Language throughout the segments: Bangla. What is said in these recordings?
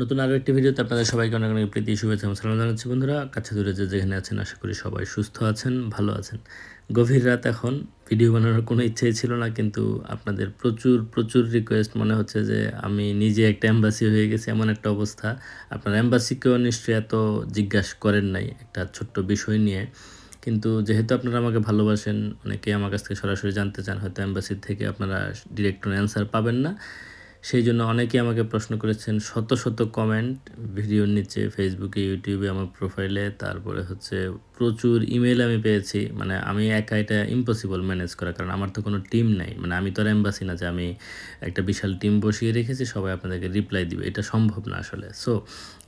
নতুন আরও একটি ভিডিওতে আপনাদের সবাইকে অনেক অনেক প্রীতি, শুভেচ্ছা সালাম জানাচ্ছি বন্ধুরা। কাছে দূরে যে যেখানে আছেন, আশা করি সবাই সুস্থ আছেন, ভালো আছেন। গভীর রাত এখন, ভিডিও বানানোর কোনো ইচ্ছেই ছিল না, কিন্তু আপনাদের প্রচুর প্রচুর রিকোয়েস্ট মনে হচ্ছে যে আমি নিজে একটা অ্যাম্বাসি হয়ে গেছি, এমন একটা অবস্থা। আপনার অ্যাম্বাসিকেও নিশ্চয়ই এত জিজ্ঞাসা করেন নাই, একটা ছোট্ট বিষয় নিয়ে। কিন্তু যেহেতু আপনারা আমাকে ভালোবাসেন, অনেকেই আমার কাছ থেকে সরাসরি জানতে চান, হয়তো অ্যাম্বাসির থেকে আপনারা ডিরেক্ট অ্যান্সার পাবেন না। সেই জন্য অনেকেই আমাকে প্রশ্ন করেছেন, শত শত কমেন্ট ভিডিওর নিচে ফেসবুকে ইউটিউবে আমার প্রোফাইলে তারপরে হচ্ছে প্রচুর ইমেল আমি পেয়েছি। মানে আমি একা এটা ইম্পসিবল ম্যানেজ করা, কারণ আমার তো কোনো টিম নাই। মানে আমি তো আর এম্বাসি না, যে আমি একটা বিশাল টিম বসিয়ে রেখেছি, সবাই আপনাদেরকে রিপ্লাই দিবে। এটা সম্ভব না আসলে। সো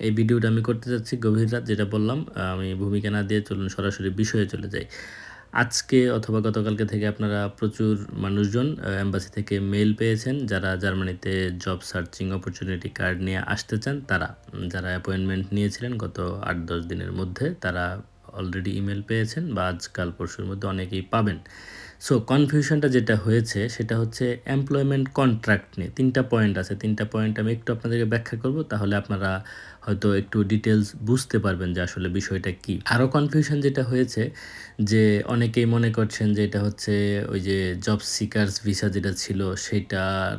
এই ভিডিওটা আমি করতে যাচ্ছি গভীর রাত, যেটা বললাম আমি ভূমিকা না দিয়ে চলুন সরাসরি বিষয়ে চলে যাই। আজকে অথবা গতকালকে থেকে আপনারা প্রচুর মানুষজন অ্যাম্বাসি থেকে মেল পেয়েছেন। যারা জার্মানিতে জব সার্চিং অপরচুনিটি কার্ড নিয়ে আসতে চান, তারা যারা অ্যাপয়েন্টমেন্ট নিয়েছিলেন গত আট দশ দিনের মধ্যে, তারা অলরেডি ইমেল পেয়েছেন বা আজকাল পরশুর মধ্যে অনেকেই পাবেন। সো কনফিউশনটা যেটা হয়েছে, সেটা হচ্ছে এমপ্লয়মেন্ট কন্ট্রাক্ট নিয়ে। তিনটা পয়েন্ট আছে। তিনটা পয়েন্ট আমি একটু আপনাদেরকে ব্যাখ্যা করব, তাহলে আপনারা হয়তো একটু ডিটেলস বুঝতে পারবেন যে আসলে বিষয়টা কি। আরও কনফিউশন যেটা হয়েছে, যে অনেকেই মনে করছেন যে এটা হচ্ছে ওই যে জব সিকার্স ভিসা যেটা ছিল, সেটার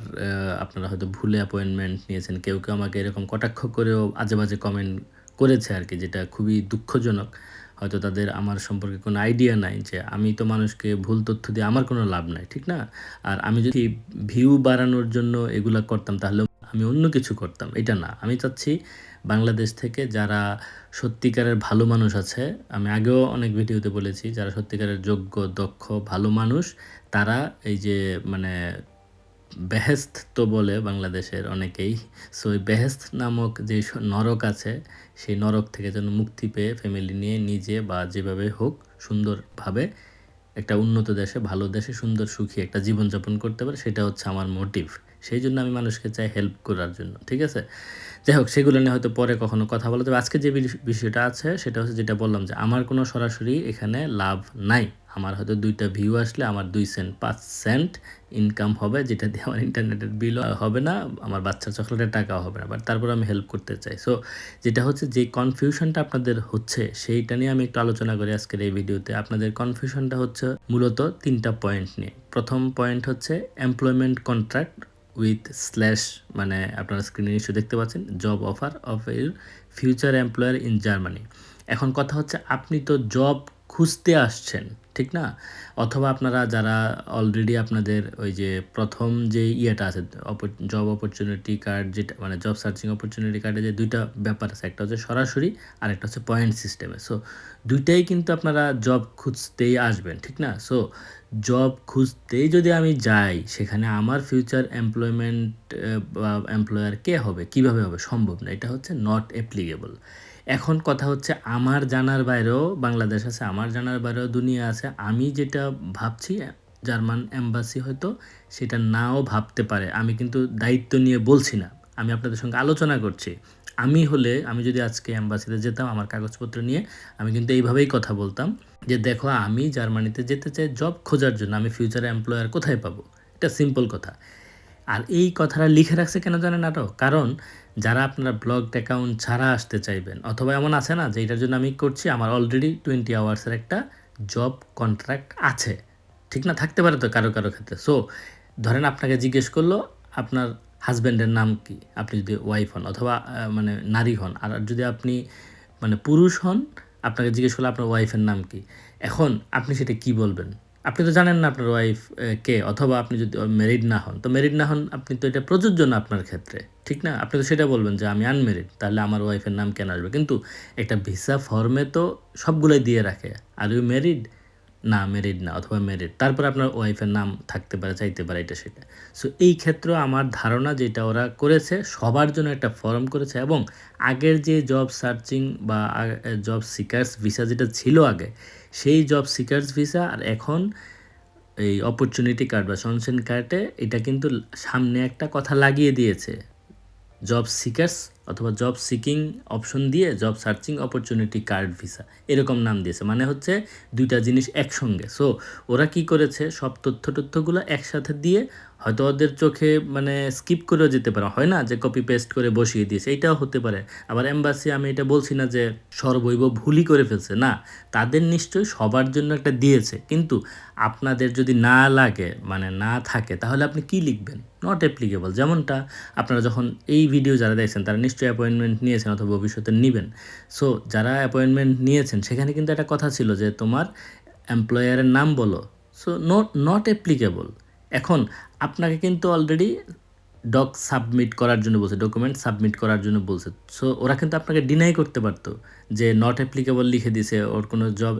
আপনারা হয়তো ভুলে অ্যাপয়েন্টমেন্ট নিয়েছেন। কেউ কেউ আমাকে এরকম কটাক্ষ করেও আজে বাজে কমেন্ট করেছে আর কি, যেটা খুবই দুঃখজনক। হয়তো তাদের আমার সম্পর্কে কোনো আইডিয়া নাই যে আমি তো মানুষকে ভুল তথ্য দিয়ে আমার কোনো লাভ নাই, ঠিক না? আর আমি যদি ভিউ বাড়ানোর জন্য এগুলা করতাম তাহলে আমি অন্য কিছু করতাম, এটা না। আমি চাচ্ছি বাংলাদেশ থেকে যারা সত্যিকারের ভালো মানুষ আছে, আমি আগেও অনেক ভিডিওতে বলেছি, যারা সত্যিকারের যোগ্য, দক্ষ, ভালো মানুষ, তারা এই যে মানে বেহেস্ত তো বলে বাংলাদেশের অনেকেই। সো ওই বেহেস্ত নামক যে নরক আছে, সেই নরক থেকে যেন মুক্তি পেয়ে ফ্যামিলি নিয়ে নিজে বা যেভাবে হোক সুন্দরভাবে একটা উন্নত দেশে, ভালো দেশে, সুন্দর সুখী একটা জীবনযাপন করতে পারে, সেটা হচ্ছে আমার মোটিভ সেই জন্য আমি মানুষকে চাই হেল্প করার জন্য, ঠিক আছে? যাই হোক, সেগুলো নিয়ে হয়তো পরে কখনো কথা বলা যাবে। আজকে যে বিষয়টা আছে, সেটা হচ্ছে যেটা বললাম যে, আমার কোনো সরাসরি এখানে লাভ নাই। আমার হয়তো দুইটা ভিউ আসলে, আমার দুই সেন্ট পাঁচ সেন্ট ইনকাম হবে, যেটা দিয়ে আমার ইন্টারনেটের বিল হবে না, আমার বাচ্চার চকলেটের টাকাও হবে না বাট তারপর আমি হেল্প করতে চাই। সো যেটা হচ্ছে যে কনফিউশনটা আপনাদের হচ্ছে, সেইটা নিয়ে আমি একটু আলোচনা করি আজকের এই ভিডিওতে আপনাদের কনফিউশনটা হচ্ছে মূলত তিনটা পয়েন্ট নিয়ে। প্রথম পয়েন্ট হচ্ছে এমপ্লয়মেন্ট কন্ট্রাক্ট উইথ স্ল্যাশ মানে আপনারা স্ক্রিনে নিশ্চয় দেখতে পাচ্ছেন জব অফার অফ এর ফিউচার এমপ্লয়ার ইন জার্মানি এখন কথা হচ্ছে, আপনি তো জব খুঁজতে আসছেন, ঠিক না? অথবা আপনারা যারা অলরেডি আপনাদের ওই যে প্রথম যে ইয়েটা আছে জব অপরচুনিটি কার্ড যেটা মানে জব সার্চিং অপরচুনিটি কার্ডে যে দুইটা ব্যাপার আছে, একটা হচ্ছে সরাসরি আর একটা হচ্ছে পয়েন্ট সিস্টেমে সো দুইটাই কিন্তু আপনারা জব খুঁজতেই আসবেন, ঠিক না? সো জব খুঁজতেই যদি আমি যাই, সেখানে আমার ফিউচার এমপ্লয়মেন্ট বা এমপ্লয়ার কে হবে? কীভাবে হবে? সম্ভব না। এটা হচ্ছে নট অ্যাপ্লিকেবল এখন কথা হচ্ছে আমার জানার বাইরেও বাংলাদেশ আছে, আমার জানার বাইরেও দুনিয়া আছে। আমি যেটা ভাবছি, জার্মান এম্বাসি হয়তো সেটা নাও ভাবতে পারে। আমি কিন্তু দায়িত্ব নিয়ে বলছি না, আমি আপনাদের সঙ্গে আলোচনা করছি। আমি হলে, আমি যদি আজকে অ্যাম্বাসিতে যেতাম, আমার কাগজপত্র নিয়ে আমি কিন্তু এইভাবেই কথা বলতাম যে, দেখো, আমি জার্মানিতে যেতে চাই, জব খোঁজার জন্য, আমি ফিউচার এমপ্লয়ার কোথায় পাবো? এটা সিম্পল কথা। আর এই কথাটা লিখে রাখছে কেন জানেন আরও কারণ যারা আপনারা ব্লগ অ্যাকাউন্ট ছাড়া আসতে চাইবেন, অথবা এমন আছে না যে এটার জন্য আমি করছি, আমার অলরেডি টোয়েন্টি আওয়ার্সের একটা জব কন্ট্রাক্ট আছে। ঠিক না? থাকতে পারে তো কারও কারও ক্ষেত্রে। সো ধরেন আপনাকে জিজ্ঞেস করল, আপনার হাজব্যান্ডের নাম কি? আপনি যদি ওয়াইফ হন, অথবা মানে নারী হন, আর যদি আপনি মানে পুরুষ হন, আপনাকে জিজ্ঞেস করলে, আপনার ওয়াইফের নাম কি? এখন আপনি সেটা কি বলবেন? আপনি তো জানেন না আপনার ওয়াইফ কে, অথবা আপনি যদি ম্যারিড না হন, তো ম্যারিড না হন আপনি তো এটা প্রযোজ্য না আপনার ক্ষেত্রে, ঠিক না? আপনি তো সেটা বলবেন যে আমি আনমেরিড তাহলে আমার ওয়াইফের নাম কেন আসবে? কিন্তু একটা ভিসা ফর্মে তো সবগুলোই দিয়ে রাখে আর ইউ ম্যারিড না ম্যারিড না অথবা ম্যারিড তারপর আপনার ওয়াইফের নাম থাকতে পারে, চাইতে পারে এটা সেটা। সো এই ক্ষেত্রে আমার ধারণা যেটা ওরা করেছে, সবার জন্য একটা ফর্ম করেছে এবং আগের যে জব সার্চিং বা জব সিকার্স ভিসা যেটা ছিল আগে, সেই জব সিকার্স ভিসা আর এখন এই অপরচুনিটি কার্ড বা সনসেন কার্ডে এটা কিন্তু সামনে একটা কথা লাগিয়ে দিয়েছে। জব সিকার্স অথবা জব সিকিং অপশন দিয়ে job searching opportunity card visa এরকম নাম দিয়েছে। মানে হচ্ছে দুইটা জিনিস একসঙ্গে। সো ওরা কি করেছে? সব তথ্য তথ্যগুলো একসাথে দিয়ে হয়তো ওদের চোখে মানে স্কিপ করেও যেতে পারে। হয় না যে কপি পেস্ট করে বসিয়ে দিয়েছে এইটাও হতে পারে। আবার এম্বাসি আমি এটা বলছি না যে সর্বৈব ভুলই করে ফেলছে, না। তাদের নিশ্চয়ই সবার জন্য একটা দিয়েছে, কিন্তু আপনাদের যদি না লাগে মানে না থাকে, তাহলে আপনি কি লিখবেন? নট অ্যাপ্লিকেবল যেমনটা আপনারা যখন এই ভিডিও যারা দেখছেন, তারা নিশ্চয়ই অ্যাপয়েন্টমেন্ট নিয়েছেন অথবা ভবিষ্যতে নেবেন। সো যারা অ্যাপয়েন্টমেন্ট নিয়েছেন, সেখানে কিন্তু একটা কথা ছিল যে তোমার এমপ্লয়ারের নাম বলো। সো নট নট অ্যাপ্লিকেবল এখন আপনাকে কিন্তু অলরেডি ডক সাবমিট করার জন্য বলছে ডকুমেন্ট সাবমিট করার জন্য বলছে। সো ওরা কিন্তু আপনাকে ডিনাই করতে পারতো যে নট অ্যাপ্লিকেবল লিখে দিছে ওর কোনো জব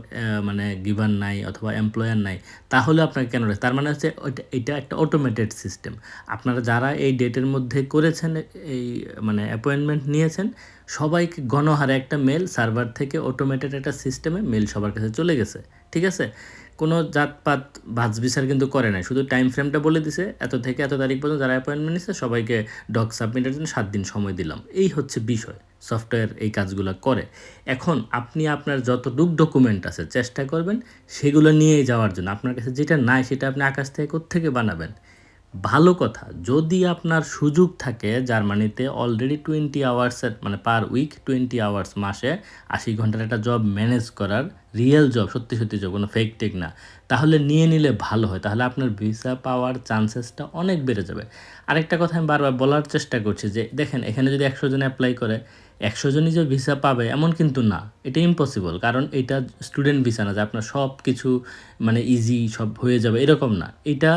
মানে গিভার নাই অথবা এমপ্লয়ার নাই। তাহলে আপনাকে কেন রাখে? তার মানে হচ্ছে এটা একটা অটোমেটেড সিস্টেম আপনারা যারা এই ডেটের মধ্যে করেছেন, এই মানে অ্যাপয়েন্টমেন্ট নিয়েছেন, সবাইকে গণহারে একটা মেল সার্ভার থেকে অটোমেটেড একটা সিস্টেমে মেল সবার কাছে চলে গেছে। ঠিক আছে? কোনো জাতপাত ভাজ বিচার কিন্তু করে নাই। শুধু টাইম ফ্রেমটা বলে দিছে, এত থেকে এত তারিখ পর্যন্ত যারা অ্যাপয়েন্টমেন্ট নিচ্ছে সবাইকে ডক সাবমিটের জন্য সাত দিন সময় দিলাম। এই হচ্ছে বিষয় সফটওয়্যার এই কাজগুলো করে। এখন আপনি আপনার যত যতটুক ডকুমেন্ট আছে চেষ্টা করবেন, সেগুলো নিয়ে যাওয়ার জন্য। আপনার কাছে যেটা নাই, সেটা আপনি আকাশ থেকে কোত্থেকে বানাবেন? ভালো কথা, যদি আপনার সুযোগ থাকে জার্মানিতে অলরেডি টোয়েন্টি আওয়ার্সের মানে পার উইক টোয়েন্টি আওয়ার্স মাসে আশি ঘণ্টার একটা জব ম্যানেজ করার রিয়েল জব সত্যি সত্যি জব কোনো ফেক টেক না, তাহলে নিয়ে নিলে ভালো হয়। তাহলে আপনার ভিসা পাওয়ার চান্সেসটা অনেক বেড়ে যাবে। আরেকটা কথা আমি বারবার বলার চেষ্টা করছি যে, দেখেন, এখানে যদি একশো জন অ্যাপ্লাই করে একশো জনই যে ভিসা পাবে, এমন কিন্তু না। এটা ইম্পসিবল কারণ এটা স্টুডেন্ট ভিসা না, যে আপনার সব কিছু মানে ইজি সব হয়ে যাবে, এরকম না। এটা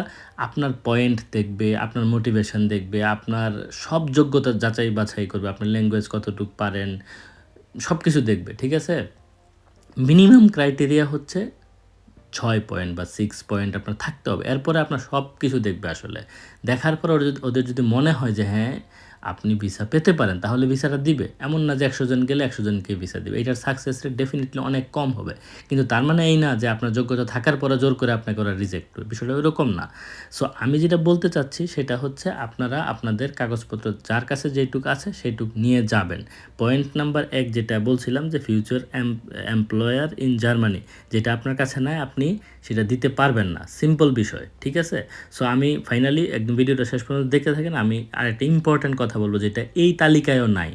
আপনার পয়েন্ট দেখবে, আপনার মোটিভেশন দেখবে, আপনার সব যোগ্যতা যাচাই বাছাই করবে, আপনার ল্যাঙ্গুয়েজ কতটুকু পারেন সব কিছু দেখবে, ঠিক আছে? মিনিমাম ক্রাইটেরিয়া হচ্ছে ছয় পয়েন্ট বা সিক্স পয়েন্ট আপনার থাকতে হবে, এরপরে আপনার সব কিছু দেখবে আসলে। দেখার পর ওদের যদি মনে হয় যে হ্যাঁ আপনি ভিসা পেতে পারেন, তাহলে ভিসাটা দিবে। এমন না যে একশো জন গেলে একশো জনকে ভিসা দিবে। এটার সাকসেস রেট ডেফিনেটলি অনেক কম হবে। কিন্তু তার মানে এই না যে আপনার যোগ্যতা থাকার পরে জোর করে আপনাকে ওরা রিজেক্ট করবে। বিষয়টা ওরকম না। সো আমি যেটা বলতে চাচ্ছি, সেটা হচ্ছে আপনারা আপনাদের কাগজপত্র যার কাছে যেটুক আছে সেইটুক নিয়ে যাবেন। পয়েন্ট নাম্বার এক যেটা বলছিলাম যে ফিউচার এমপ্লয়ার ইন জার্মানি যেটা আপনার কাছে নাই, আপনি সেটা দিতে পারবেন না। সিম্পল বিষয়, ঠিক আছে? সো আমি ফাইনালি একদম ভিডিওটা শেষ পর্যন্ত দেখতে থাকেন। আমি আরেকটা ইম্পর্ট্যান্ট কথা বলব, যেটা এই তালিকায়ও নাই।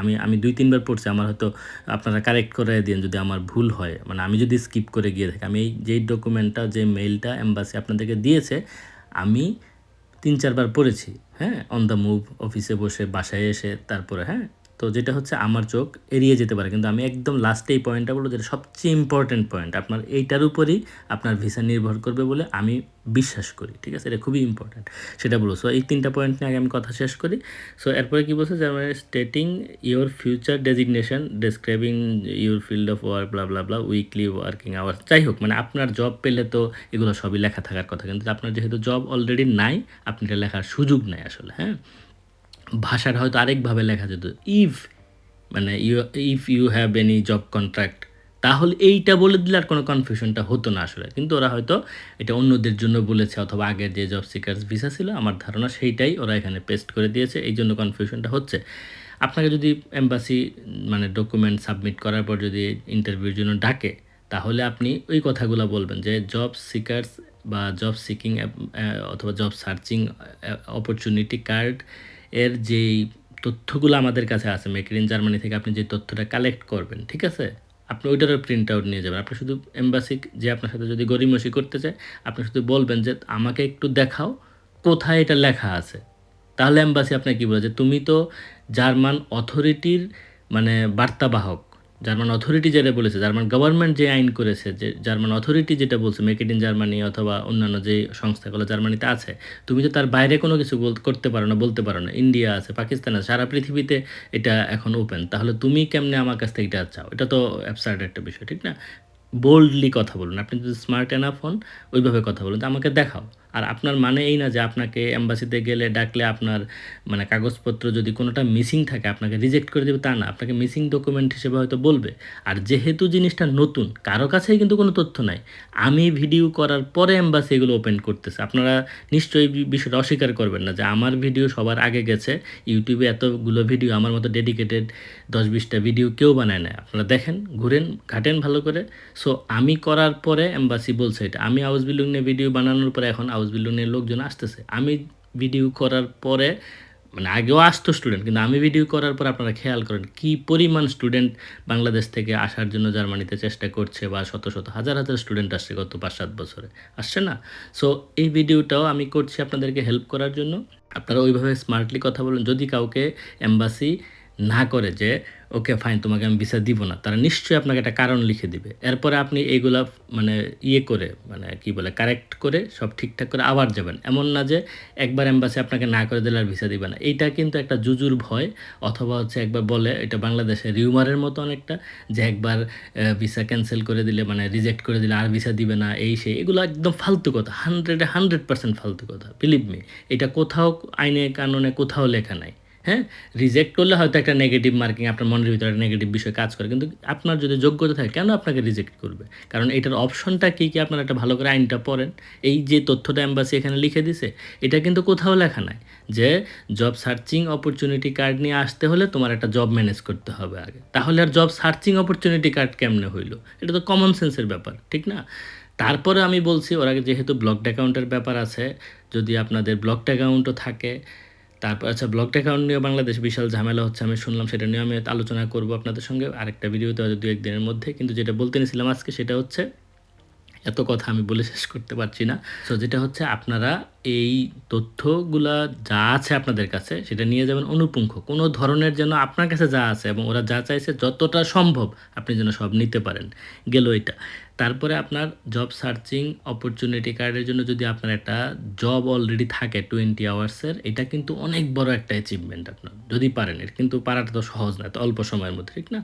আমি আমি দুই, তিনবার পড়ছি, আমার হয়তো আপনারা কারেক্ট করে দিন যদি আমার ভুল হয়। মানে আমি যদি স্কিপ করে গিয়ে থাকি, আমি এই যেই ডকুমেন্টটা যে মেইলটা এম্বাসি আপনাদেরকে দিয়েছে, আমি তিন, চারবার পড়েছি হ্যাঁ? অন দ্য মুভ অফিসে বসে, বাসায় এসে, তারপরে হ্যাঁ? তো যেটা হচ্ছে আমার চোখ এড়িয়ে যেতে পারে। কিন্তু আমি একদম লাস্টে এই পয়েন্টটা বলব যেটা সবচেয়ে ইম্পর্ট্যান্ট পয়েন্ট আপনার এইটার উপরই আপনার ভিসা নির্ভর করবে বলে আমি বিশ্বাস করি, ঠিক আছে? এটা খুবই ইম্পর্ট্যান্ট সেটা বলব। সো এই তিনটা পয়েন্ট নিয়ে আগে আমি কথা শেষ করি। সো এরপরে কী বলছে? যে আমার stating your future designation describing your field of work blah blah blah weekly working hours যাই হোক মানে আপনার জব পেলে তো এগুলো সবই লেখা থাকার কথা। কিন্তু আপনার যেহেতু জব অলরেডি নাই, আপনি এটা লেখার সুযোগ নেই আসলে হ্যাঁ? ভাষাটা হয়তো আরেকভাবে লেখা যেত ইফ মানে you if you have any job contract তাহলে এইটা বলে দিলে আর কোনো কনফিউশনটা হতো না আসলে। কিন্তু ওরা হয়তো এটা অন্যদের জন্য বলেছে অথবা আগের যে জব সিকার্স ভিসা ছিল, আমার ধারণা সেইটাই ওরা এখানে পেস্ট করে দিয়েছে, এই জন্য কনফিউশনটা হচ্ছে। আপনাকে যদি এম্বাসি মানে ডকুমেন্ট সাবমিট করার পর যদি ইন্টারভিউর জন্য ডাকে, তাহলে আপনি ওই কথাগুলো বলবেন যে জব সিকার্স বা জব সিকিং অথবা জব সার্চিং অপরচুনিটি কার্ড এর যেই তথ্যগুলো আমাদের কাছে আছে মেক ইন জার্মানি থেকে আপনি যে তথ্যটা কালেক্ট করবেন, ঠিক আছে? আপনি ওইটারও প্রিন্ট আউট নিয়ে যাবেন। আপনি শুধু এম্বাসি যে আপনার সাথে যদি গরিমসি করতে চায়, আপনি শুধু বলবেন যে, আমাকে একটু দেখাও কোথায় এটা লেখা আছে? তাহলে এম্বাসি আপনাকে কী বলে যে, তুমি তো জার্মান অথরিটির মানে বার্তাবাহক। জার্মান অথরিটি যেটা বলেছে, জার্মান গভর্নমেন্ট যে আইন করেছে, যে জার্মান অথরিটি যেটা বলছে মেক ইট ইন জার্মানি অথবা অন্যান্য যে সংস্থাগুলো জার্মানিতে আছে, তুমি তো তার বাইরে কোনো কিছু করতে পারো না, বলতে পারো না। ইন্ডিয়া আছে পাকিস্তান আছে, সারা পৃথিবীতে এটা এখন ওপেন তাহলে তুমি কেমনে আমার কাছ থেকে এটা চাও? এটা তো অ্যাবসার্ড একটা বিষয়, ঠিক না? বোল্ডলি কথা বলুন। আপনি যদি স্মার্ট এনাফ হন, ওইভাবে কথা বলুন। আমাকে দেখাও। আর আপনার মানে এই না যে আপনাকে অ্যাম্বাসিতে গেলে ডাকলে আপনার মানে কাগজপত্র যদি কোনোটা মিসিং থাকে, আপনাকে রিজেক্ট করে দেবে, তা না। আপনাকে মিসিং ডকুমেন্ট হিসেবে হয়তো বলবে। আর যেহেতু জিনিসটা নতুন, কারও কাছেই কিন্তু কোনো তথ্য নাই। আমি ভিডিও করার পরে অ্যাম্বাসি এগুলো ওপেন করতেছে। আপনারা নিশ্চয়ই বিষয়টা অস্বীকার করবেন না যে আমার ভিডিও সবার আগে গেছে। ইউটিউবে এতগুলো ভিডিও আমার মতো ডেডিকেটেড দশ বিশটা ভিডিও কেউ বানায় না আপনারা দেখেন, ঘুরেন, ঘাটেন ভালো করে। সো আমি করার পরে অ্যাম্বাসি বলছে এটা। আমি আউস বিলুং নিয়ে ভিডিও বানানোর পরে এখন হাউস বিল্ডিংয়ের লোকজন আসতেছে। আমি ভিডিও করার পরে মানে আগেও আসতো স্টুডেন্ট কিন্তু আমি ভিডিও করার পর আপনারা খেয়াল করেন কি পরিমাণ স্টুডেন্ট বাংলাদেশ থেকে আসার জন্য জার্মানিতে চেষ্টা করছে বা শত শত, হাজার হাজার স্টুডেন্ট আসছে গত পাঁচ সাত বছরে। আসছে না? সো এই ভিডিওটাও আমি করছি আপনাদেরকে হেল্প করার জন্য। আপনারা ওইভাবে স্মার্টলি কথা বলুন। যদি কাউকে এম্বাসি না করে যে, ওকে ফাইন তোমাকে আমি ভিসা দিব না। তারা নিশ্চয়ই আপনাকে একটা কারণ লিখে দিবে। এরপরে আপনি এইগুলা মানে ইয়ে করে মানে কি বলে কারেক্ট করে, সব ঠিকঠাক করে আবার যাবেন। এমন না যে একবার এম্বাসি আপনাকে না করে দিলে আর ভিসা দিবে না। এইটা কিন্তু একটা জুজুর ভয়, অথবা হচ্ছে একবার বলে, এটা বাংলাদেশে রিউমারের মতো অনেকটা, যে একবার ভিসা ক্যান্সেল করে দিলে মানে রিজেক্ট করে দিলে আর ভিসা দিবে না, এই সেই, এগুলো একদম ফালতু কথা হান্ড্রেডে হান্ড্রেড পার্সেন্ট ফালতু কথা বিলিভ মি এটা কোথাও আইনে, কানুনে কোথাও লেখা নাই। হ্যাঁ? রিজেক্ট করলে হয়তো একটা নেগেটিভ মার্কিং আপনার মনের ভিতরে একটা নেগেটিভ বিষয় কাজ করে। কিন্তু আপনার যদি যোগ্যতা থাকে, কেন আপনাকে রিজেক্ট করবে? কারণ এটার অপশনটা কী কী আপনারা একটা ভালো করে আইনটা পড়েন? এই যে তথ্যটা অ্যাম্বাসি এখানে লিখে দিছে, এটা কিন্তু কোথাও লেখা নাই যে জব সার্চিং অপরচুনিটি কার্ড নিয়ে আসতে হলে তোমার একটা জব ম্যানেজ করতে হবে আগে। তাহলে আর জব সার্চিং অপরচুনিটি কার্ড কেমনে হইল? এটা তো কমন সেন্সের ব্যাপার, ঠিক না? তারপরে আমি বলছি, ওরা যেহেতু ব্লকড অ্যাকাউন্টের ব্যাপার আছে, যদি আপনাদের ব্লকড অ্যাকাউন্টও থাকে তারপর আচ্ছা ব্লকড অ্যাকাউন্ট নিয়ে বাংলাদেশ? বিশাল ঝামেলা হচ্ছে, আমি শুনলাম সেটা নিয়ে আমি আলোচনা করব আপনাদের সঙ্গে। আরেকটা ভিডিওতে হয়তো দু একদিনের মধ্যে, কিন্তু যেটা বলতে নিয়েছিলাম আজকে সেটা হচ্ছে, এত কথা আমি বলে শেষ করতে পারছি না। সো যেটা হচ্ছে আপনারা এই তথ্যগুলা যা আছে আপনাদের কাছে, সেটা নিয়ে যাবেন অনুপুঙ্খ। কোনো ধরনের যেন আপনার কাছে যা আছে এবং ওরা যা চাইছে, যতটা সম্ভব আপনি যেন সব নিতে পারেন। গেল এটা। তারপরে আপনার জব সার্চিং অপরচুনিটি কার্ডের জন্য যদি আপনার একটা জব অলরেডি থাকে টোয়েন্টি আওয়ার্সের এটা কিন্তু অনেক বড় একটা অ্যাচিভমেন্ট আপনার, যদি পারেন। এর কিন্তু পারাটা তো সহজ না, তো অল্প সময়ের মধ্যে, ঠিক না?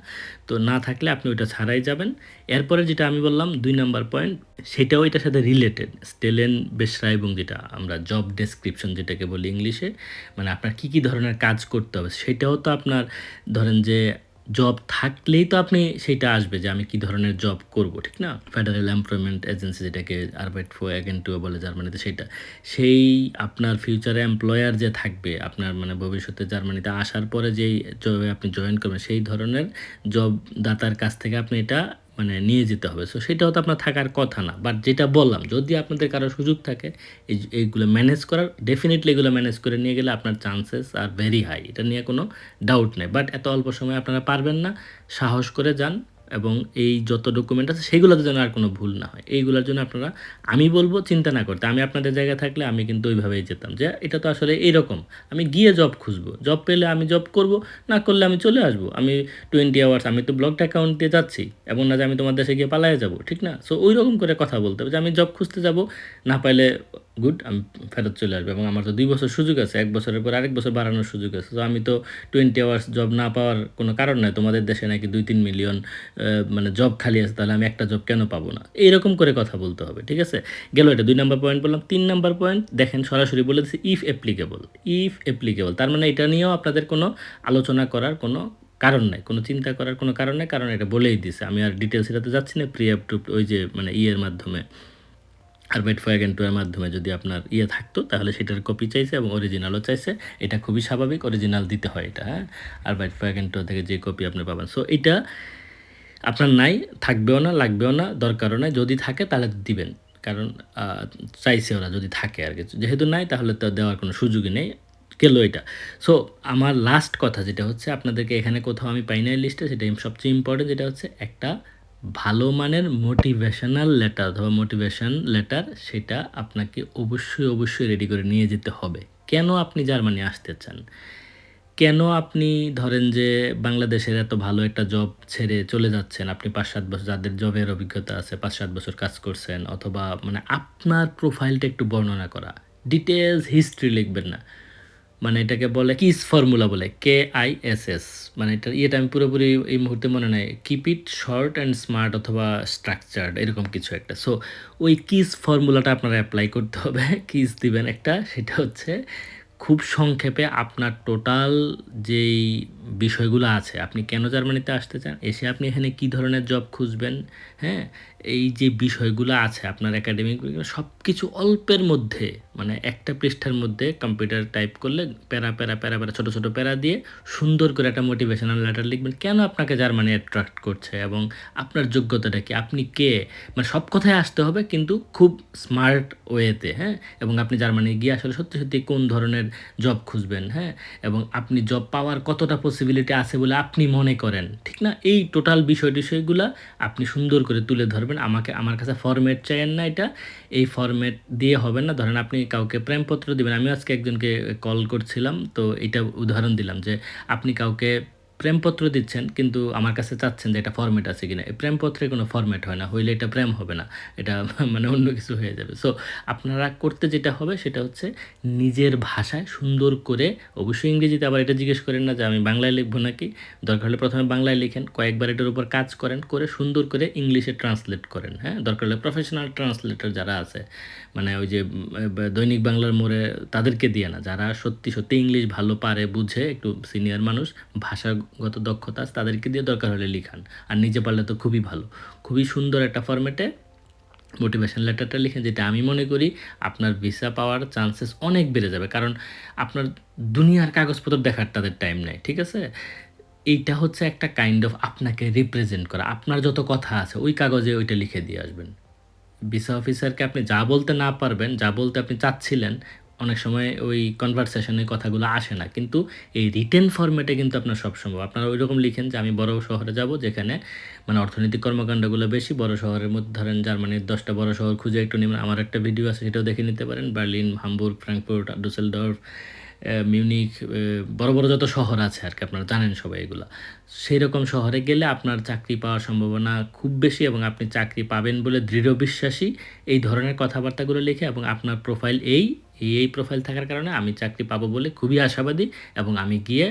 তো না থাকলে আপনি ওইটা ছাড়াই যাবেন। এরপরে যেটা আমি বললাম, দুই নাম্বার পয়েন্ট সেটাও এটার সাথে রিলেটেড স্টেলেন বেশরা এবং যেটা আমরা জব ডেসক্রিপশন যেটাকে বলি ইংলিশে মানে আপনার কী কী ধরনের কাজ করতে হবে, সেটাও তো আপনার, ধরেন যে জব থাকলেই তো আপনি সেটা আসবে যে আমি কি ধরনের জব করব, ঠিক না? ফেডারেল এমপ্লয়মেন্ট এজেন্সি যেটাকে আরবাইট ফো টু বলে জার্মানিতে সেটা সেই আপনার ফিউচারে এমপ্লয়ার যে থাকবে, আপনার মানে ভবিষ্যতে জার্মানিতে আসার পরে যেই জবে আপনি জয়েন করবেন, সেই ধরনের জব দাতার কাছ থেকে আপনি এটা মানে নিয়ে যেতে হবে। সো সেটাও তো আপনার থাকার কথা না। বাট যেটা বললাম, যদি আপনাদের কারও সুযোগ থাকে, এই এইগুলো ম্যানেজ করার ডেফিনেটলি এগুলো ম্যানেজ করে নিয়ে গেলে আপনার চান্সেস আর ভেরি হাই এটা নিয়ে কোনো ডাউট নেই। বাট এত অল্প সময় আপনারা পারবেন না। সাহস করে যান। এবং এই যত ডকুমেন্ট আছে সেগুলোতে যেন আর কোনো ভুল না হয়। এইগুলোর জন্য আপনারা, আমি বলব চিন্তা না করতে। আমি আপনাদের জায়গায় থাকলে আমি কিন্তু ওইভাবেই যেতাম যে, এটা তো আসলে এইরকম। আমি গিয়ে জব খুঁজবো। জব পেলে আমি জব করব, না করলে আমি চলে আসব। আমি টোয়েন্টি আওয়ার্স আমি তো ব্লকড অ্যাকাউন্ট দিয়ে যাচ্ছি। এমন না যে আমি তোমার দেশে গিয়ে পালায়ে যাব, ঠিক না? সো ওই রকম করে কথা বলতে হবে যে, আমি জব খুঁজতে যাব, না পাইলে গুড আমি ফেরত চলে আসব। এবং আমার তো দুই বছর সুযোগ আছে, এক বছরের পর আরেক বছর বাড়ানোর সুযোগ আছে। তো আমি তো টোয়েন্টি আওয়ার্স জব না পাওয়ার কোনো কারণ নাই। তোমাদের দেশে নাকি দুই তিন মিলিয়ন মানে জব খালি আছে, তাহলে আমি একটা জব কেন পাবো না? এইরকম করে কথা বলতে হবে, ঠিক আছে? গেল এটা দুই নাম্বার পয়েন্ট বললাম। তিন নাম্বার পয়েন্ট দেখেন সরাসরি বলে দিচ্ছি ইফ অ্যাপ্লিকেবল ইফ অ্যাপ্লিকেবল তার মানে এটা নিয়েও আপনাদের কোনো আলোচনা করার কোনো কারণ নাই, কোনো চিন্তা করার কোনো কারণ নেই, কারণ এটা বলেই দিছে। আমি আর ডিটেলস এটাতে যাচ্ছি না প্রি অ্যাপ্রুভড ওই যে মানে ইয়ের মাধ্যমে। আরবাইট ফয়াগেন্টুয়ের মাধ্যমে যদি আপনার ইয়ে থাকতো, তাহলে সেটার কপি চাইছে এবং অরিজিনালও চাইছে। এটা খুবই স্বাভাবিক অরিজিনাল দিতে হয় এটা হ্যাঁ? আরবাইট ফয়াগেন্টুয়া থেকে যে কপি আপনি পাবেন। সো এটা আপনার নাই, থাকবেও না, লাগবেও না, দরকারও নাই। যদি থাকে, তাহলে দিবেন। কারণ চাইছে ওরা যদি থাকে আর কিছু যেহেতু নাই, তাহলে তো দেওয়ার কোনো সুযোগই নেই। গেল এটা। সো আমার লাস্ট কথা যেটা হচ্ছে, আপনাদেরকে এখানে কোথাও আমি পাই নাই লিস্টে সেটা সবচেয়ে ইম্পর্টেন্ট যেটা হচ্ছে, একটা ভালো মানের মোটিভেশনাল লেটার অথবা মোটিভেশন লেটার সেটা আপনাকে অবশ্যই অবশ্যই রেডি করে নিয়ে যেতে হবে। কেন আপনি জার্মানি আসতে চান? কেন আপনি ধরেন যে বাংলাদেশের এত ভালো একটা জব ছেড়ে চলে যাচ্ছেন? আপনি পাঁচ সাত বছর যাদের জবের অভিজ্ঞতা আছে পাঁচ সাত বছর কাজ করছেন, অথবা মানে আপনার প্রোফাইলটা একটু বর্ণনা করা। ডিটেলস হিস্ট্রি লিখবেন না। মানে এটাকে বলে কিস ফর্মুলা বলে কে আই এস এস মানে এটা ইয়েটা আমি পুরোপুরি এই মুহূর্তে মনে নাই। Keep it short and smart অথবা স্ট্রাকচার্ড এরকম কিছু একটা। সো ওই কিস ফর্মুলাটা আপনারা অ্যাপ্লাই করতে হবে। কিস দিবেন একটা, সেটা হচ্ছে খুব সংক্ষেপে আপনার টোটাল যেই বিষয়গুলো আছে, আপনি কেন জার্মানিতে আসতে চান? এসে আপনি এখানে কি ধরনের জব খুঁজবেন? হ্যাঁ? এই যে বিষয়গুলো আছে আপনার একাডেমিক সব কিছু অল্পের মধ্যে মানে একটা পৃষ্ঠার মধ্যে কম্পিউটার টাইপ করলে প্যারা প্যারা প্যারা প্যারা, ছোটো ছোটো প্যারা দিয়ে সুন্দর করে একটা মোটিভেশনাল লেটার লিখবেন। কেন আপনাকে জার্মানি অ্যাট্রাক্ট করছে এবং আপনার যোগ্যতাটা কি? আপনি কে? মানে সব কথায় আসতে হবে কিন্তু খুব স্মার্ট ওয়েতে হ্যাঁ? এবং আপনি জার্মানি গিয়ে আসলে সত্যি সত্যি কোন ধরনের জব খুঁজবেন হ্যাঁ? এবং আপনি জব পাওয়ার কতটা পসিবিলিটি আছে বলে আপনি মনে করেন, ঠিক না? এই টোটাল বিষয় টিষয়গুলো আপনি সুন্দর করে তুলে ধরবেন। আমাকে, আমার কাছে ফর্মেট চাইেন না এটা। এই ফর্মেট দিয়ে হবে না। ধরেন আপনি কাউকে প্রেমপত্র দিবেন। আমি আজকে একজনকে কল করছিলাম। তো এটা উদাহরণ দিলাম যে, আপনি কাউকে প্রেমপত্র দিচ্ছেন, কিন্তু আমার কাছে চাচ্ছেন যে এটা ফর্মেট আছে কিনা। এই প্রেমপত্রে কোনো ফর্মেট হয় না, হইলে এটা প্রেম হবে না, এটা মানে অন্য কিছু হয়ে যাবে। সো আপনারা করতে যেটা হবে সেটা হচ্ছে নিজের ভাষায় সুন্দর করে, অবশ্যই ইংরেজিতে আবার এটা জিজ্ঞেস করেন না যে আমি বাংলায় লিখব নাকি, দরকার হলে প্রথমে বাংলায় লিখেন, কয়েকবার এটার উপর কাজ করেন, করে সুন্দর করে ইংলিশে ট্রান্সলেট করেন হ্যাঁ? দরকার হলে প্রফেশনাল ট্রান্সলেটর যারা আছে মানে ওই যে দৈনিক বাংলার মোড়ে তাদেরকে দিয়ে না। যারা সত্যি সত্যি ইংলিশ ভালো পারে, বুঝে, একটু সিনিয়র মানুষ, ভাষাগত দক্ষতা তাদেরকে দিয়ে দরকার হলে লিখান। আর নিজে পারলে তো খুবই ভালো। খুবই সুন্দর একটা ফর্মেটে মোটিভেশন লেটারটা লিখেন, যেটা আমি মনে করি আপনার ভিসা পাওয়ার চান্সেস অনেক বেড়ে যাবে। কারণ আপনার দুনিয়ার কাগজপত্র দেখার তাদের টাইম নেই, ঠিক আছে? এইটা হচ্ছে একটা কাইন্ড অফ আপনাকে রিপ্রেজেন্ট করা। আপনার যত কথা আছে, ওই কাগজে ওইটা লিখে দিয়ে আসবেন। ভিসা অফিসারকে আপনি যা বলতে না পারবেন, যা বলতে আপনি চাচ্ছিলেন, অনেক সময় ওই কনভারসেশনের কথাগুলো আসে না। কিন্তু এই রিটেন ফরম্যাটে কিন্তু আপনার সব সম্ভব। আপনারা ওই রকম লিখেন যে, আমি বড় শহরে যাব যেখানে মানে অর্থনৈতিক কর্মকাণ্ডগুলো বেশি, বড় শহরের মধ্যে ধরেন জার্মানির দশটা বড় শহর খুঁজে একটু নেবেন। আমার একটা ভিডিও আছে, সেটাও দেখে নিতে পারেন। Berlin, Hamburg Frankfurt Dusseldorf Munich বড় বড় যত শহর আছে আর কি, আপনারা জানেন সবাই এগুলো। সেই রকম শহরে গেলে আপনার চাকরি পাওয়ার সম্ভাবনা খুব বেশি এবং আপনি চাকরি পাবেন বলে দৃঢ় বিশ্বাসী এই ধরনের কথাবার্তাগুলো লিখে এবং আপনার প্রোফাইল এই এই প্রোফাইল থাকার কারণে আমি চাকরি পাবো বলে খুবই আশাবাদী এবং আমি গিয়ে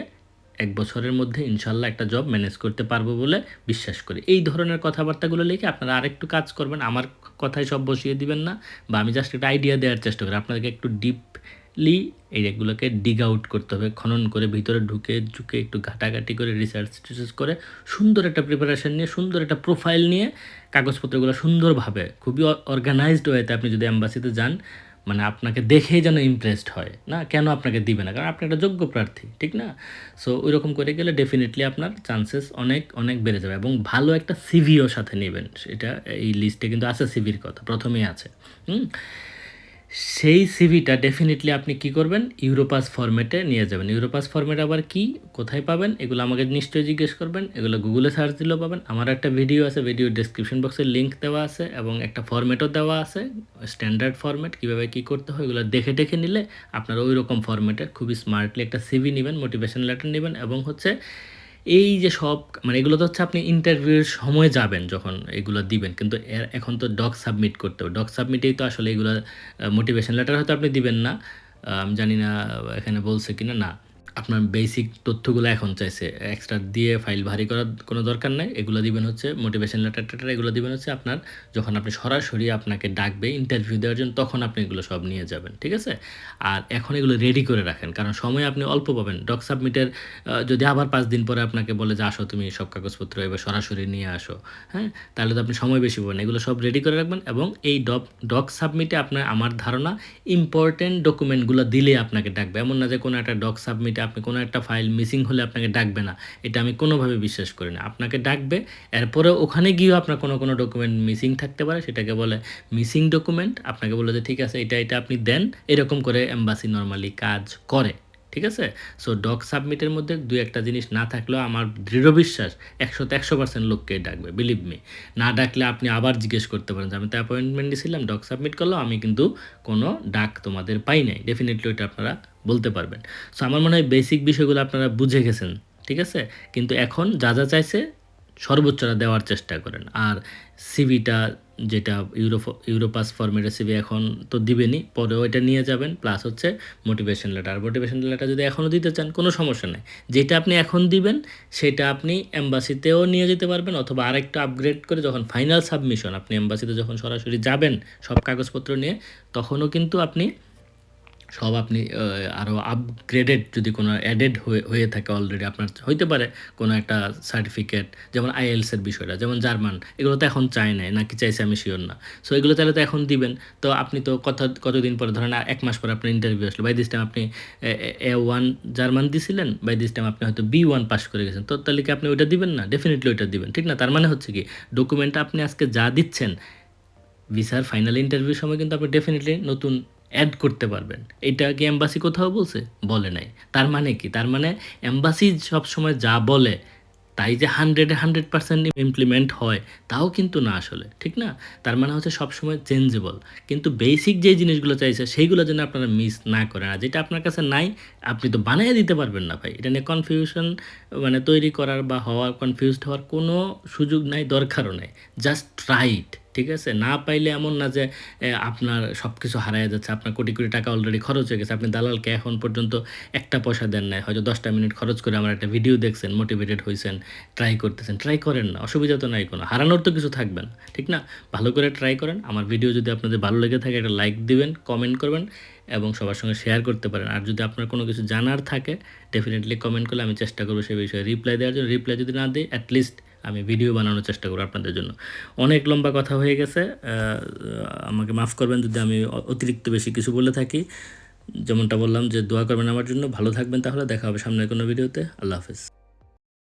এক বছরের মধ্যে ইনশাল্লাহ একটা জব ম্যানেজ করতে পারব বলে বিশ্বাস করি। এই ধরনের কথাবার্তাগুলো লিখে আপনারা আরেকটু কাজ করবেন। আমার কথায় সব বসিয়ে দিবেন না বা আমি জাস্ট একটা আইডিয়া দেওয়ার চেষ্টা করি। আপনাদেরকে একটু ডিপলি এইগুলোকে ডিগ আউট করতে হবে, খনন করে ভিতরে ঢুকে ঝুঁকে একটু ঘাটাঘাটি করে রিসার্চ টিসার্চ করে সুন্দর একটা প্রিপারেশন নিয়ে, সুন্দর একটা প্রোফাইল নিয়ে কাগজপত্রগুলো সুন্দরভাবে, খুবই অর্গানাইজড ওয়েতে আপনি যদি অ্যাম্বাসিতে যান মানে আপনাকে দেখেই যেন ইমপ্রেসড হয়। না, কেন আপনাকে দিবে না? কারণ আপনি একটা যোগ্য প্রার্থী, ঠিক না? সো ওই রকম করে গেলে ডেফিনেটলি আপনার চান্সেস অনেক অনেক বেড়ে যাবে এবং ভালো একটা সিভিও সাথে নেবেন। সেটা এই লিস্টে কিন্তু আছে সিভির কথা, প্রথমেই আছে। হুম? সেই সিভিটা ডেফিনেটলি আপনি কি করবেন? ইউরোপাস ফরম্যাটে নিয়ে যাবেন। ইউরোপাস ফরম্যাট আবার কি? কোথায় পাবেন? এগুলো আমাকে নিশ্চয়ই জিজ্ঞেস করবেন। এগুলো গুগলে সার্চ দিলেও পাবেন। আমার একটা ভিডিও আছে ভিডিও ডিসক্রিপশন বক্সে লিঙ্ক দেওয়া আছে এবং একটা ফরম্যাটও দেওয়া আছে। স্ট্যান্ডার্ড ফরম্যাট কীভাবে কী করতে হয়, এগুলো দেখে দেখে নিলে আপনারা ওই রকম ফরম্যাটে খুবই স্মার্টলি একটা সিভি নেবেন মোটিভেশন লেটার নেবেন এবং হচ্ছে এই যে সব মানে এগুলো তো হচ্ছে আপনি ইন্টারভিউর সময় যাবেন যখন এগুলো দিবেন, কিন্তু এখন তো ডক সাবমিট করতে হবে। ডক সাবমিটেই তো আসলে এগুলো মোটিভেশন লেটার হয়তো আপনি দিবেন না। আমি জানি না, এখানে বলছে কি না না। আপনার বেসিক তথ্যগুলো এখন চাইছে। এক্সট্রা দিয়ে ফাইল ভারী করার কোনো দরকার নাই। এগুলো দিবেন হচ্ছে মোটিভেশন লেটার টেটার, এগুলো দিবেন হচ্ছে আপনার যখন আপনি সরাসরি আপনাকে ডাকবে ইন্টারভিউ দেওয়ার জন্য তখন আপনি এগুলো সব নিয়ে যাবেন, ঠিক আছে? আর এখন এগুলো রেডি করে রাখেন, কারণ সময় আপনি অল্প পাবেন। ডক সাবমিটের যদি আবার পাঁচ দিন পরে আপনাকে বলে যে আসো তুমি সব কাগজপত্র এবার সরাসরি নিয়ে আসো হ্যাঁ? তাহলে তো আপনি সময় বেশি পাবেন। এগুলো সব রেডি করে রাখবেন এবং এই ডক ডক সাবমিটে আপনার, আমার ধারণা ইম্পর্টেন্ট ডকুমেন্টগুলো দিলে আপনাকে ডাকবে। এমন না যে কোনো একটা ডক সাবমিটে আপনি কোনো একটা ফাইল মিসিং হলে আপনাকে ডাকবে না। এটা আমি কোনোভাবে বিশ্বাস করি না। আপনাকে ডাকবে এরপরে ওখানে গিয়েও আপনার কোনো কোনো ডকুমেন্ট মিসিং থাকতে পারে, সেটাকে বলে মিসিং ডকুমেন্ট আপনাকে বলে যে, ঠিক আছে, এটা এটা আপনি দেন। এরকম করে এম্বাসি নর্মালি কাজ করে, ঠিক আছে? সো ডক সাবমিটের মধ্যে দু একটা জিনিস না থাকলেও আমার দৃঢ় বিশ্বাস একশোতে একশো পার্সেন্ট লোককে ডাকবে বিলিভ মি না ডাকলে আপনি আবার জিজ্ঞেস করতে পারেন যে, আমি তো অ্যাপয়েন্টমেন্ট দিয়েছিলাম ডক সাবমিট করলাম আমি কিন্তু কোনো ডাক তোমাদের পাই নাই। ডেফিনেটলি ওইটা আপনারা বলতে পারবেন। সো আমার মনে হয় বেসিক বিষয়গুলো আপনারা বুঝে গেছেন, ঠিক আছে? কিন্তু এখন যা যা চাইছে সর্বোচ্চটা দেওয়ার চেষ্টা করেন। আর সিভিটা যেটা ইউরো ইউরোপাস ফর্মেটের সিভি এখন তো দিবেনই, পরেও এটা নিয়ে যাবেন। প্লাস হচ্ছে মোটিভেশন লেটার মোটিভেশন লেটার যদি এখনও দিতে চান, কোনো সমস্যা নেই। যেটা আপনি এখন দিবেন, সেটা আপনি এম্বাসিতেও নিয়ে যেতে পারবেন, অথবা আরেকটা আপগ্রেড করে যখন ফাইনাল সাবমিশন আপনি এম্বাসিতে যখন সরাসরি যাবেন সব কাগজপত্র নিয়ে, তখনও কিন্তু আপনি সব আপনি আরও আপগ্রেডেড যদি কোনো অ্যাডেড হয়ে হয়ে থাকে অলরেডি আপনার, হইতে পারে কোনো একটা সার্টিফিকেট যেমন আইএলসের বিষয়টা, যেমন জার্মান, এগুলো তো এখন চায় নাই, নাকি চাইছে আমি শিওর না। সো এগুলো তাহলে তো এখন দিবেন। তো আপনি তো কত, কতদিন পরে, ধরেন এক মাস পরে আপনার ইন্টারভিউ আসলো বাই দিস টাইম আপনি, এ ওয়ান জার্মান দিছিলেন বাই দিস টাইম আপনি হয়তো বি ওয়ান পাস করে গেছেন। তো তাহলে কি আপনি ওইটা দিবেন না? ডেফিনেটলি ওইটা দিবেন, ঠিক না? তার মানে হচ্ছে কি ডকুমেন্টটা আপনি আজকে যা দিচ্ছেন ভিসার ফাইনাল ইন্টারভিউর সময় কিন্তু আপনি ডেফিনেটলি নতুন অ্যাড করতে পারবেন। এটা কি এম্বাসি কোথাও বলছে? বলে নাই। তার মানে কি? তার মানে এম্বাসি সবসময় যা বলে, তাই যে হান্ড্রেডে হান্ড্রেড পার্সেন্ট ইমপ্লিমেন্ট হয়, তাও কিন্তু না আসলে, ঠিক না? তার মানে হচ্ছে সবসময় চেঞ্জেবল কিন্তু বেসিক যে জিনিসগুলো চাইছে, সেইগুলো যেন আপনারা মিস না করেন। আর যেটা আপনার কাছে নাই, আপনি তো বানিয়ে দিতে পারবেন না ভাই। এটা নিয়ে কনফিউশন মানে তৈরি করার বা হওয়ার কনফিউজড হওয়ার কোনো সুযোগ নাই, দরকারও নাই। জাস্ট ট্রাইট ঠিক আছে? না পাইলে এমন না যে আপনার সব কিছু হারায় যাচ্ছে, আপনার কোটি কোটি টাকা অলরেডি খরচ হয়ে গেছে, আপনি দালালকে এখন পর্যন্ত একটা পয়সা দেন নাই। হয়তো দশটা মিনিট খরচ করে আমার একটা ভিডিও দেখছেন মোটিভেটেড হয়েছেন ট্রাই করতেছেন। ট্রাই করেন না, অসুবিধা তো নাই কোনো। হারানোর তো কিছু থাকবে না, ঠিক না? ভালো করে ট্রাই করেন। আমার ভিডিও যদি আপনাদের ভালো লেগে থাকে, একটা লাইক দিবেন কমেন্ট করবেন এবং সবার সঙ্গে শেয়ার করতে পারেন। আর যদি আপনার কোনো কিছু জানার থাকে ডেফিনেটলি কমেন্ট করলে আমি চেষ্টা করব সেই বিষয়ে রিপ্লাই দেওয়ার জন্য। রিপ্লাই যদি না দিই অ্যাটলিস্ট আমি ভিডিও বানানোর চেষ্টা করব আপনাদের জন্য। অনেক লম্বা কথা হয়ে গেছে আমাকে মাফ করবেন যদি আমি অতিরিক্ত বেশি কিছু বলে থাকি। যেমনটা বললাম যে দোয়া করবেন আমার জন্য, ভালো থাকবেন তাহলে দেখা হবে সামনের কোনো ভিডিওতে। আল্লাহ হাফেজ।